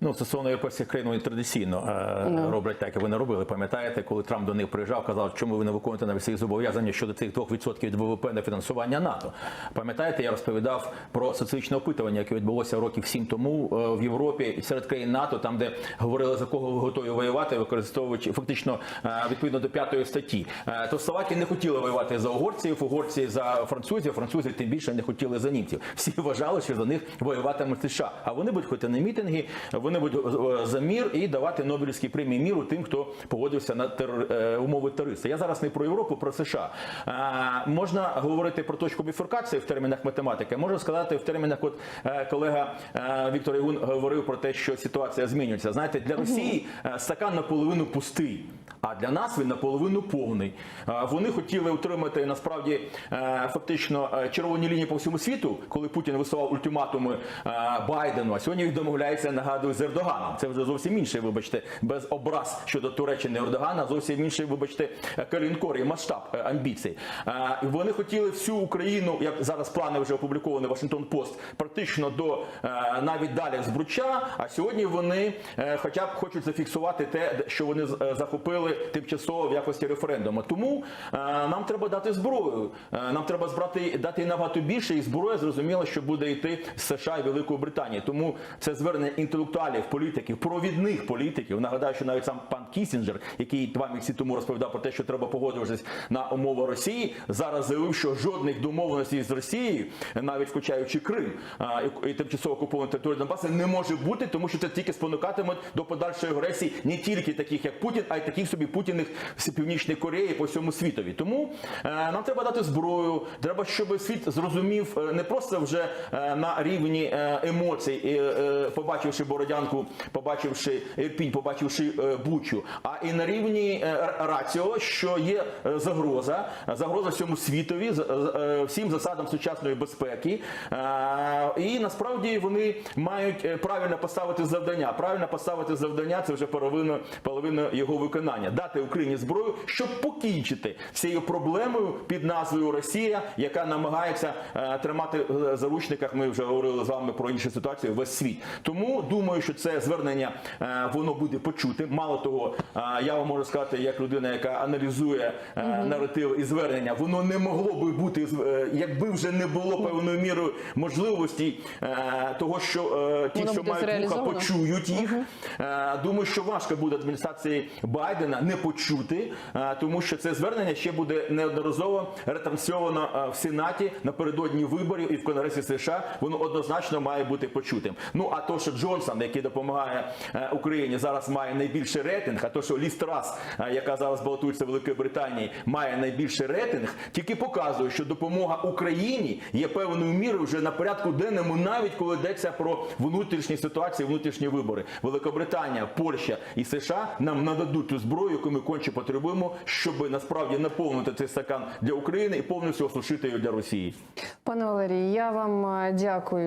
Ну, стосовно європейських країн, вони традиційно е, роблять так, як вони робили. Пам'ятаєте, коли Трамп до них приїжджав, казав, чому ви не виконуєте навіть свої зобов'язання щодо цих 2% від ВВП на фінансування НАТО. Пам'ятаєте, я розповідав про соціологічне опитування, яке відбулося років сім тому е, в Європі і серед країн НАТО, там де говорили за кого ви готові воювати, використовуючи фактично е, відповідно до п'ятої статті. То Словаки не хотіли воювати за угорців, угорці за французів, французи тим більше не хотіли за німців. Всі вважали, що за них воюватимуть США. А вони будуть ходити на мітинги, вони будуть е, за мір і давати Нобелівські премії міру тим, хто погодився на терор, е, умови терориста. Я зараз не про Європу, про США. а, Можна говорити про точку біфуркації в термінах математики. Можна сказати в термінах, от е, колега е, Віктор Ігун говорив про те, що ситуація змінюється. Знаєте, для Росії е, стакан наполовину пустий. А для нас він наполовину повний. Вони хотіли отримати насправді е, фактично е, червоні лінії по всьому світу, коли Путін висував ультиматуми е, Байдену. А сьогодні він домовляється, нагадую, з Ердоганом. Це вже зовсім інше, вибачте, без образ щодо Туреччини Ердогана, зовсім інший, вибачте, калінкор і масштаб амбіцій. Вони хотіли всю Україну, як зараз плани вже опубліковані Вашингтон Пост, практично до навіть далі збруча. А сьогодні вони хоча б хочуть зафіксувати те, що вони з- е, тимчасово в якості референдуму. Тому е, нам треба дати зброю. Е, Нам треба збрати дати набагато більше, і зброя зрозуміло, що буде йти з США і Великої Британії. Тому це звернення інтелектуалів, політиків, провідних політиків. Нагадаю, що навіть сам пан Кісінджер, який два місяці тому розповідав про те, що треба погоджуватись на умови Росії, зараз заявив, що жодних домовленостей з Росією, навіть включаючи Крим і- і тимчасово окуповану територію Донбасу, не може бути, тому що це тільки спонукатиме до подальшої агресії не тільки таких, як Путін, а й таких собі путіних з Північної Кореї по всьому світові. Тому е, нам треба дати зброю. Треба, щоб світ зрозумів е, не просто вже е, на рівні емоцій, побачивши Бородянку, побачивши Ірпінь, побачивши Бучу, а і на рівні раціо, що є загроза, загроза всьому світові, з- всім засадам сучасної безпеки. І насправді вони мають правильно поставити завдання. Правильно поставити завдання це вже половина, половина його виконання. Дати Україні зброю, щоб покінчити з цією проблемою під назвою Росія, яка намагається е, тримати в заручниках. Ми вже говорили з вами про іншу ситуацію весь світ. Тому думаю, що це звернення е, воно буде почути. Мало того, е, я вам можу сказати, як людина, яка аналізує е, наратив і звернення, воно не могло би бути е, якби вже не було певною мірою можливості е, того, що е, ті, Воно що мають вуха, почують їх. Е, Думаю, що важко буде адміністрації Байдена не почути, е, тому що це звернення ще буде неодноразово ретрансльовано е, в Сенаті напередодні виборів і в Конгресі США. Воно однозначно має бути почутим. Ну а то, що Джонсон, який допомагає е, Україні, зараз має найбільший рейтинг, а то, що Ліс Трас, яка зараз балотується в Великої Британії, має найбільший рейтинг, тільки показує, що допомога Україні є певною мірою вже на порядку денному, навіть коли йдеться про внутрішні ситуації, внутрішні вибори. Великобританія, Польща і США нам нададуть ту зброю, яку ми конче потребуємо, щоб насправді наповнити цей стакан для України і повністю осушити його для Росії. Пане Валерій, я вам е, дякую.